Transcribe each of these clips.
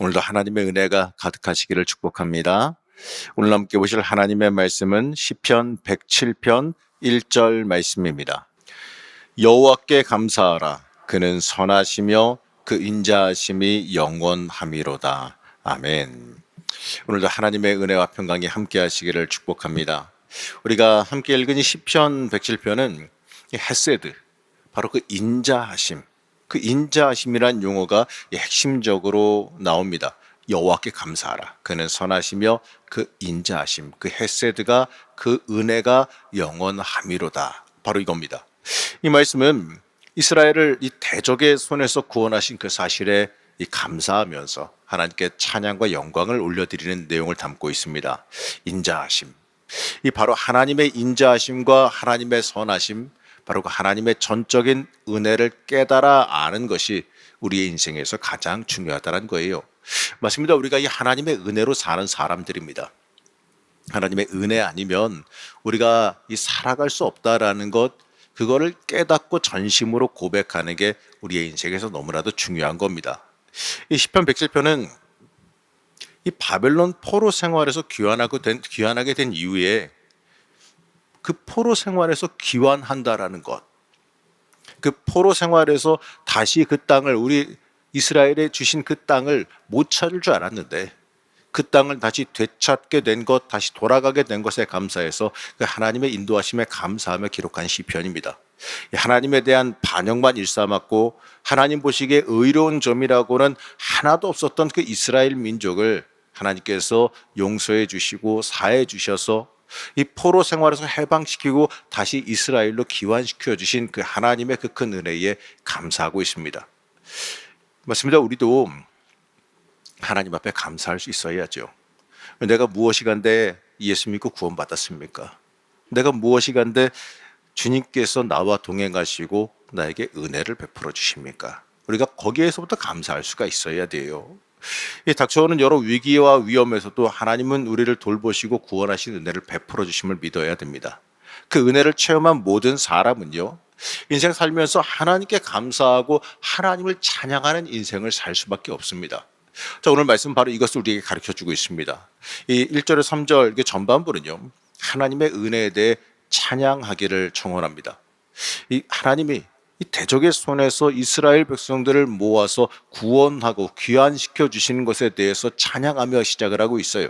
오늘도 하나님의 은혜가 가득하시기를 축복합니다. 오늘 함께 보실 하나님의 말씀은 시편 107편 1절 말씀입니다. 여호와께 감사하라 그는 선하시며 그 인자하심이 영원함이로다. 아멘. 오늘도 하나님의 은혜와 평강이 함께 하시기를 축복합니다. 우리가 함께 읽은 이 시편 107편은 헤세드 바로 그 인자하심 그 인자하심이란 용어가 핵심적으로 나옵니다. 여호와께 감사하라. 그는 선하시며 그 인자하심, 그 헤세드가 그 은혜가 영원함이로다. 바로 이겁니다. 이 말씀은 이스라엘을 이 대적의 손에서 구원하신 그 사실에 이 감사하면서 하나님께 찬양과 영광을 올려드리는 내용을 담고 있습니다. 인자하심. 이 바로 하나님의 인자하심과 하나님의 선하심, 바로 그 하나님의 전적인 은혜를 깨달아 아는 것이 우리의 인생에서 가장 중요하다는 거예요. 맞습니다. 우리가 이 하나님의 은혜로 사는 사람들입니다. 하나님의 은혜 아니면 우리가 이 살아갈 수 없다라는 것, 그거를 깨닫고 전심으로 고백하는 게 우리의 인생에서 너무나도 중요한 겁니다. 이 시편 107편은 이 바벨론 포로 생활에서 귀환하고 된, 귀환하게 된 이후에 그 포로 생활에서 귀환한다라는 것. 그 포로 생활에서 다시 그 땅을 우리 이스라엘에 주신 그 땅을 못 찾을 줄 알았는데 그 땅을 다시 되찾게 된 것, 다시 돌아가게 된 것에 감사해서 그 하나님의 인도하심에 감사하며 기록한 시편입니다. 하나님에 대한 반영만 일삼았고 하나님 보시기에 의로운 점이라고는 하나도 없었던 그 이스라엘 민족을 하나님께서 용서해 주시고 사해 주셔서 이 포로 생활에서 해방시키고 다시 이스라엘로 기환시켜 주신 그 하나님의 그 큰 은혜에 감사하고 있습니다. 맞습니다. 우리도 하나님 앞에 감사할 수 있어야죠. 내가 무엇이 간데 예수 믿고 구원받았습니까? 내가 무엇이 간데 주님께서 나와 동행하시고 나에게 은혜를 베풀어 주십니까? 우리가 거기에서부터 감사할 수가 있어야 돼요. 이 닥쳐오는 여러 위기와 위험에서도 하나님은 우리를 돌보시고 구원하신 은혜를 베풀어 주심을 믿어야 됩니다. 그 은혜를 체험한 모든 사람은요. 인생 살면서 하나님께 감사하고 하나님을 찬양하는 인생을 살 수밖에 없습니다. 자, 오늘 말씀 바로 이것을 우리에게 가르쳐 주고 있습니다. 이 1절에 3절 전반부는요. 하나님의 은혜에 대해 찬양하기를 청원합니다. 이 하나님이 이 대적의 손에서 이스라엘 백성들을 모아서 구원하고 귀환시켜 주시는 것에 대해서 찬양하며 시작을 하고 있어요.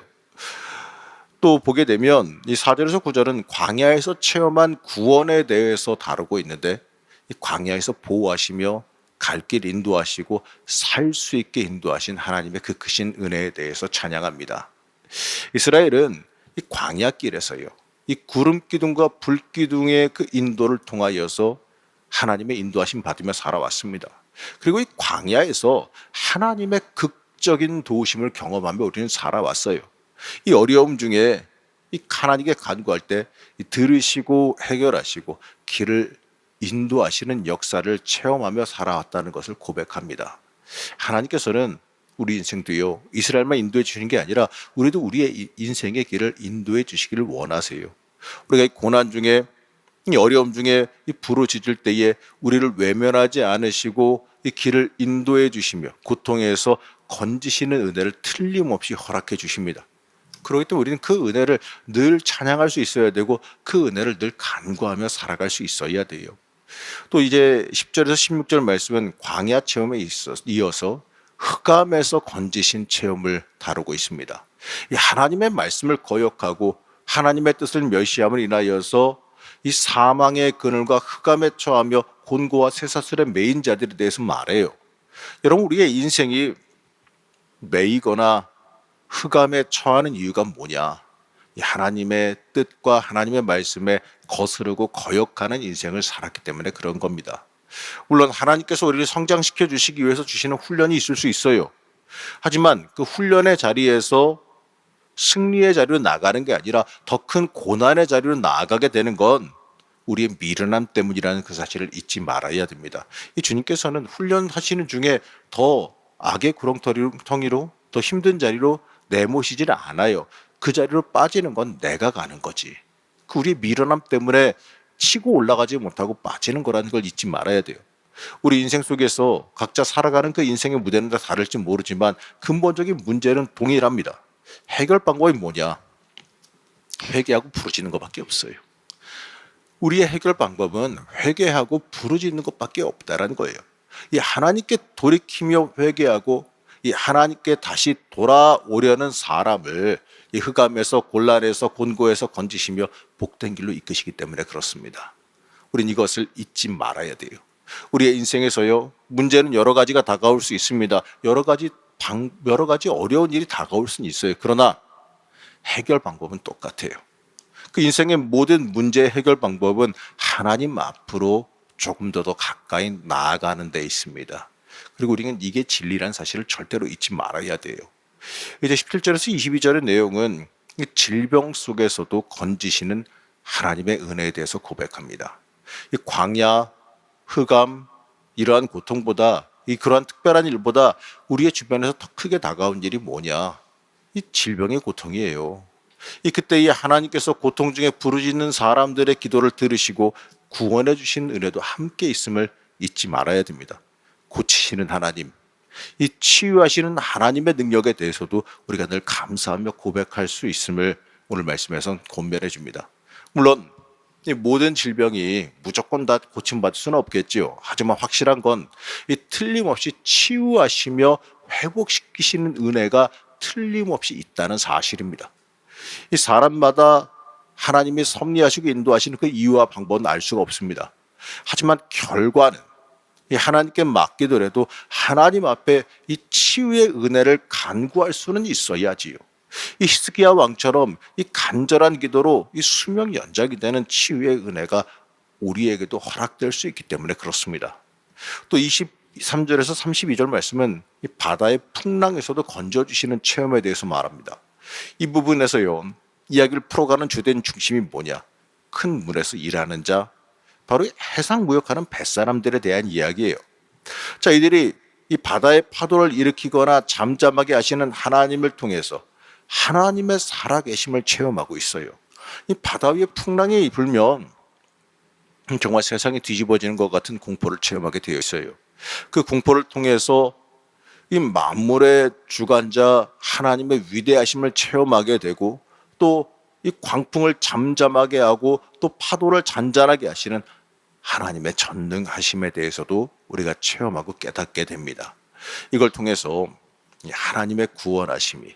또 보게 되면 이 4절에서 9절은 광야에서 체험한 구원에 대해서 다루고 있는데 이 광야에서 보호하시며 갈 길 인도하시고 살 수 있게 인도하신 하나님의 그 크신 은혜에 대해서 찬양합니다. 이스라엘은 이 광야 길에서요. 이 구름 기둥과 불 기둥의 그 인도를 통하여서 하나님의 인도하심 받으며 살아왔습니다. 그리고 이 광야에서 하나님의 극적인 도우심을 경험하며 우리는 살아왔어요. 이 어려움 중에 이 하나님께 간구할 때 들으시고 해결하시고 길을 인도하시는 역사를 체험하며 살아왔다는 것을 고백합니다. 하나님께서는 우리 인생도요 이스라엘만 인도해 주시는 게 아니라 우리도 우리의 인생의 길을 인도해 주시기를 원하세요. 우리가 이 고난 중에 이 어려움 중에 이 부르짖을 때에 우리를 외면하지 않으시고 이 길을 인도해 주시며 고통에서 건지시는 은혜를 틀림없이 허락해 주십니다. 그렇기 때문에 우리는 그 은혜를 늘 찬양할 수 있어야 되고 그 은혜를 늘 간구하며 살아갈 수 있어야 돼요. 또 이제 10절에서 16절 말씀은 광야 체험에 이어서 흑암에서 건지신 체험을 다루고 있습니다. 하나님의 말씀을 거역하고 하나님의 뜻을 멸시함을 인하여서 이 사망의 그늘과 흑암에 처하며 곤고와 쇠사슬에 매인 자들에 대해서 말해요. 여러분 우리의 인생이 매이거나 흑암에 처하는 이유가 뭐냐? 하나님의 뜻과 하나님의 말씀에 거스르고 거역하는 인생을 살았기 때문에 그런 겁니다. 물론 하나님께서 우리를 성장시켜 주시기 위해서 주시는 훈련이 있을 수 있어요. 하지만 그 훈련의 자리에서 승리의 자리로 나가는 게 아니라 더 큰 고난의 자리로 나아가게 되는 건 우리의 미련함 때문이라는 그 사실을 잊지 말아야 됩니다. 이 주님께서는 훈련하시는 중에 더 악의 구렁텅이로 더 힘든 자리로 내모시질 않아요. 그 자리로 빠지는 건 내가 가는 거지. 그 우리 미련함 때문에 치고 올라가지 못하고 빠지는 거라는 걸 잊지 말아야 돼요. 우리 인생 속에서 각자 살아가는 그 인생의 무대는 다 다를지 모르지만 근본적인 문제는 동일합니다. 해결 방법이 뭐냐? 회개하고 부르짖는 것밖에 없어요. 우리의 해결 방법은 회개하고 부르짖는 것밖에 없다라는 거예요. 이 하나님께 돌이키며 회개하고 이 하나님께 다시 돌아오려는 사람을 이 흑암에서 곤란에서 곤고에서 건지시며 복된 길로 이끄시기 때문에 그렇습니다. 우린 이것을 잊지 말아야 돼요. 우리의 인생에서요 문제는 여러 가지가 다가올 수 있습니다. 여러 가지 방, 여러 가지 어려운 일이 다가올 수는 있어요. 그러나 해결 방법은 똑같아요. 그 인생의 모든 문제 해결 방법은 하나님 앞으로 조금 더 더 가까이 나아가는 데 있습니다. 그리고 우리는 이게 진리란 사실을 절대로 잊지 말아야 돼요. 이제 17절에서 22절의 내용은 이 질병 속에서도 건지시는 하나님의 은혜에 대해서 고백합니다. 이 광야, 흑암, 이러한 고통보다 이 그러한 특별한 일보다 우리의 주변에서 더 크게 다가온 일이 뭐냐? 이 질병의 고통이에요. 이 그때 이 하나님께서 고통 중에 부르짖는 사람들의 기도를 들으시고 구원해 주신 은혜도 함께 있음을 잊지 말아야 됩니다. 고치시는 하나님, 이 치유하시는 하나님의 능력에 대해서도 우리가 늘 감사하며 고백할 수 있음을 오늘 말씀에선 권면해 줍니다. 물론 이 모든 질병이 무조건 다 고침받을 수는 없겠지요. 하지만 확실한 건 이 틀림없이 치유하시며 회복시키시는 은혜가 틀림없이 있다는 사실입니다. 이 사람마다 하나님이 섭리하시고 인도하시는 그 이유와 방법은 알 수가 없습니다. 하지만 결과는 이 하나님께 맡기더라도 하나님 앞에 이 치유의 은혜를 간구할 수는 있어야지요. 이 히스기야 왕처럼 이 간절한 기도로 이 수명 연장이 되는 치유의 은혜가 우리에게도 허락될 수 있기 때문에 그렇습니다. 또 23절에서 32절 말씀은 이 바다의 풍랑에서도 건져주시는 체험에 대해서 말합니다. 이 부분에서요, 이야기를 풀어가는 주된 중심이 뭐냐? 큰 물에서 일하는 자, 바로 해상 무역하는 뱃사람들에 대한 이야기예요. 자, 이들이 이 바다의 파도를 일으키거나 잠잠하게 하시는 하나님을 통해서 하나님의 살아계심을 체험하고 있어요. 이 바다 위에 풍랑이 불면 정말 세상이 뒤집어지는 것 같은 공포를 체험하게 되어 있어요. 그 공포를 통해서 이 만물의 주관자 하나님의 위대하심을 체험하게 되고 또 이 광풍을 잠잠하게 하고 또 파도를 잔잔하게 하시는 하나님의 전능하심에 대해서도 우리가 체험하고 깨닫게 됩니다. 이걸 통해서 하나님의 구원하심이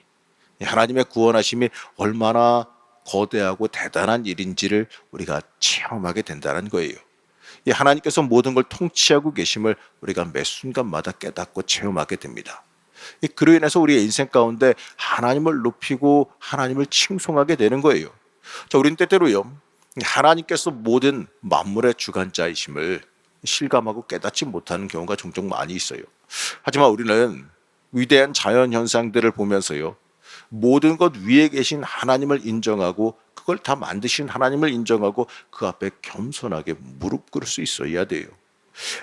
하나님의 구원하심이 얼마나 거대하고 대단한 일인지를 우리가 체험하게 된다는 거예요. 이 하나님께서 모든 걸 통치하고 계심을 우리가 매 순간마다 깨닫고 체험하게 됩니다. 이 그로 인해서 우리의 인생 가운데 하나님을 높이고 하나님을 칭송하게 되는 거예요. 자, 우리는 때때로요. 하나님께서 모든 만물의 주관자이심을 실감하고 깨닫지 못하는 경우가 종종 많이 있어요. 하지만 우리는 위대한 자연 현상들을 보면서요. 모든 것 위에 계신 하나님을 인정하고 그걸 다 만드신 하나님을 인정하고 그 앞에 겸손하게 무릎 꿇을 수 있어야 돼요.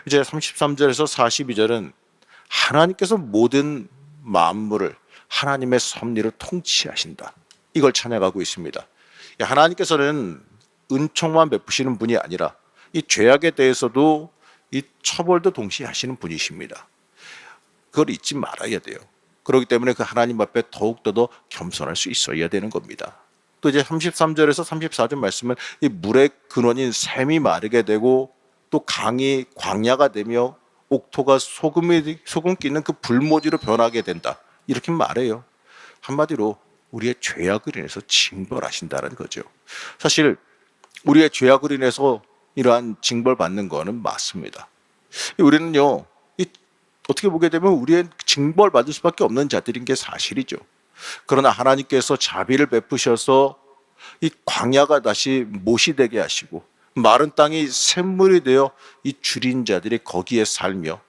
이제 33절에서 42절은 하나님께서 모든 만물을 하나님의 섭리로 통치하신다. 이걸 찬양하고 있습니다. 하나님께서는 은총만 베푸시는 분이 아니라 이 죄악에 대해서도 이 처벌도 동시에 하시는 분이십니다. 그걸 잊지 말아야 돼요. 그렇기 때문에 그 하나님 앞에 더욱더 더 겸손할 수 있어야 되는 겁니다. 또 이제 33절에서 34절 말씀은 이 물의 근원인 샘이 마르게 되고 또 강이 광야가 되며 옥토가 소금이 소금 끼는 그 불모지로 변하게 된다. 이렇게 말해요. 한마디로 우리의 죄악을 인해서 징벌하신다는 거죠. 사실 우리의 죄악을 인해서 이러한 징벌 받는 거는 맞습니다. 우리는요, 어떻게 보게 되면 우리의 징벌 받을 수밖에 없는 자들인 게 사실이죠. 그러나 하나님께서 자비를 베푸셔서 이 광야가 다시 못이 되게 하시고 마른 땅이 샘물이 되어 이 줄인 자들이 거기에 살며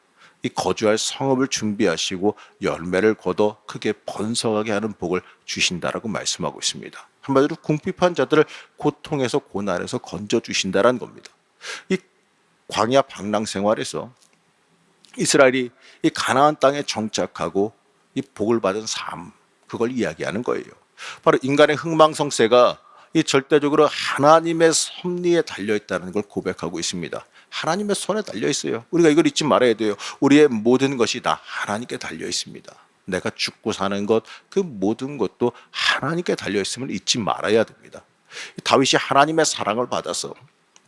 이 거주할 성읍을 준비하시고 열매를 거둬 크게 번성하게 하는 복을 주신다라고 말씀하고 있습니다. 한마디로 궁핍한 자들을 고통에서 고난에서 건져 주신다라는 겁니다. 이 광야 방랑 생활에서 이스라엘이 이 가나안 땅에 정착하고 이 복을 받은 삶 그걸 이야기하는 거예요. 바로 인간의 흥망성쇠가 이 절대적으로 하나님의 섭리에 달려 있다는 걸 고백하고 있습니다. 하나님의 손에 달려 있어요. 우리가 이걸 잊지 말아야 돼요. 우리의 모든 것이 다 하나님께 달려 있습니다. 내가 죽고 사는 것, 그 모든 것도 하나님께 달려 있음을 잊지 말아야 됩니다. 다윗이 하나님의 사랑을 받아서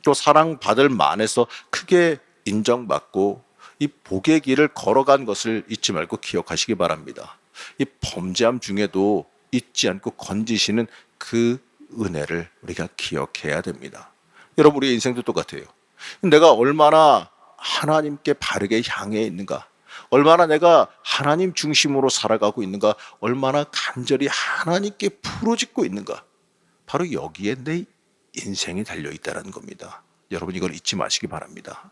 또 사랑받을 만해서 크게 인정받고 이 복의 길을 걸어간 것을 잊지 말고 기억하시기 바랍니다. 이 범죄함 중에도 잊지 않고 건지시는 그 은혜를 우리가 기억해야 됩니다. 여러분 우리 인생도 똑같아요. 내가 얼마나 하나님께 바르게 향해 있는가, 얼마나 내가 하나님 중심으로 살아가고 있는가, 얼마나 간절히 하나님께 부르짖고 있는가, 바로 여기에 내 인생이 달려 있다는 겁니다. 여러분 이걸 잊지 마시기 바랍니다.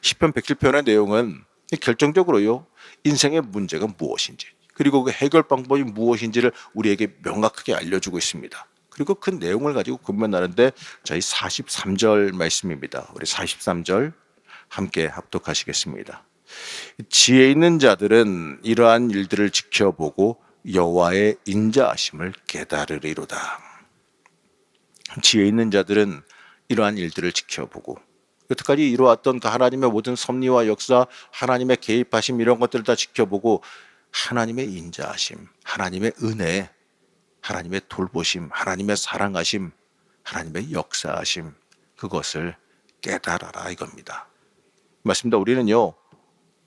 시편 107편의 내용은 결정적으로요. 인생의 문제가 무엇인지 그리고 그 해결 방법이 무엇인지를 우리에게 명확하게 알려주고 있습니다. 그리고 그 내용을 가지고 근면하는데 저희 43절 말씀입니다. 우리 43절 함께 합독하시겠습니다. 지혜 있는 자들은 이러한 일들을 지켜보고 여호와의 인자하심을 깨달으리로다. 지혜 있는 자들은 이러한 일들을 지켜보고 여태까지 이루어왔던 그 하나님의 모든 섭리와 역사, 하나님의 개입하심 이런 것들을 다 지켜보고 하나님의 인자하심, 하나님의 은혜, 하나님의 돌보심, 하나님의 사랑하심, 하나님의 역사하심 그것을 깨달아라 이겁니다. 맞습니다. 우리는요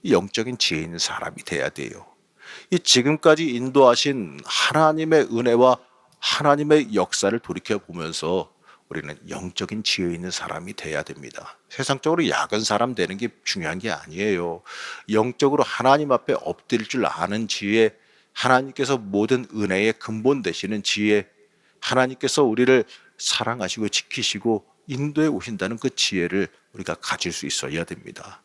영적인 지혜 있는 사람이 돼야 돼요. 이 지금까지 인도하신 하나님의 은혜와 하나님의 역사를 돌이켜 보면서 우리는 영적인 지혜 있는 사람이 돼야 됩니다. 세상적으로 약은 사람 되는 게 중요한 게 아니에요. 영적으로 하나님 앞에 엎드릴 줄 아는 지혜, 하나님께서 모든 은혜의 근본 되시는 지혜, 하나님께서 우리를 사랑하시고 지키시고 인도해 오신다는 그 지혜를 우리가 가질 수 있어야 됩니다.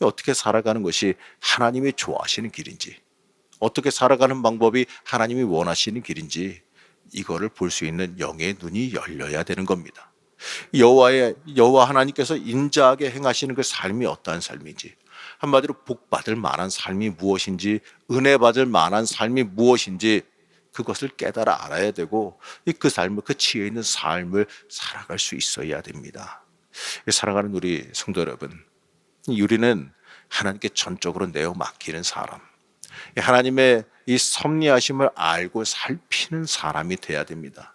어떻게 살아가는 것이 하나님이 좋아하시는 길인지, 어떻게 살아가는 방법이 하나님이 원하시는 길인지 이거를 볼 수 있는 영의 눈이 열려야 되는 겁니다. 여호와의 여호와 하나님께서 인자하게 행하시는 그 삶이 어떠한 삶인지 한마디로 복 받을 만한 삶이 무엇인지 은혜 받을 만한 삶이 무엇인지 그것을 깨달아 알아야 되고 그 삶을 그 지혜 있는 삶을 살아갈 수 있어야 됩니다. 살아가는 우리 성도 여러분, 우리는 하나님께 전적으로 내어 맡기는 사람, 하나님의 이 섭리하심을 알고 살피는 사람이 돼야 됩니다.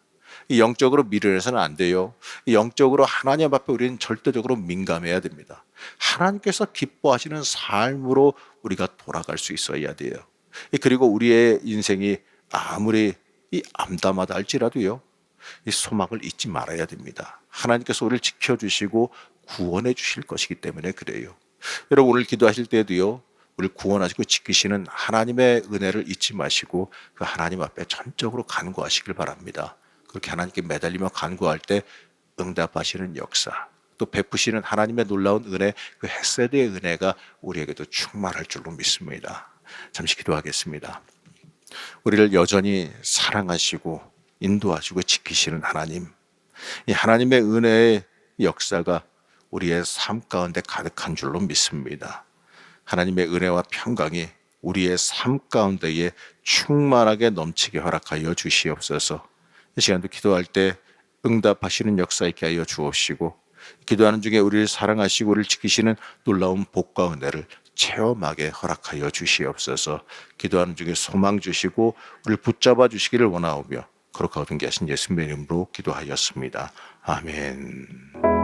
영적으로 미련해서는 안 돼요. 영적으로 하나님 앞에 우리는 절대적으로 민감해야 됩니다. 하나님께서 기뻐하시는 삶으로 우리가 돌아갈 수 있어야 돼요. 그리고 우리의 인생이 아무리 이 암담하다 할지라도요, 이 소망을 잊지 말아야 됩니다. 하나님께서 우리를 지켜주시고 구원해 주실 것이기 때문에 그래요. 여러분 오늘 기도하실 때도요, 우리를 구원하시고 지키시는 하나님의 은혜를 잊지 마시고 그 하나님 앞에 전적으로 간구하시길 바랍니다. 그렇게 하나님께 매달리며 간구할 때 응답하시는 역사, 또 베푸시는 하나님의 놀라운 은혜, 그 햇세드의 은혜가 우리에게도 충만할 줄로 믿습니다. 잠시 기도하겠습니다. 우리를 여전히 사랑하시고 인도하시고 지키시는 하나님, 이 하나님의 은혜의 역사가 우리의 삶 가운데 가득한 줄로 믿습니다. 하나님의 은혜와 평강이 우리의 삶 가운데에 충만하게 넘치게 허락하여 주시옵소서. 이 시간도 기도할 때 응답하시는 역사 있게 하여 주옵시고 기도하는 중에 우리를 사랑하시고 우리를 지키시는 놀라운 복과 은혜를 체험하게 허락하여 주시옵소서. 기도하는 중에 소망 주시고 우리를 붙잡아 주시기를 원하오며 거룩하고 등기하신 예수님의 이름으로 기도하였습니다. 아멘.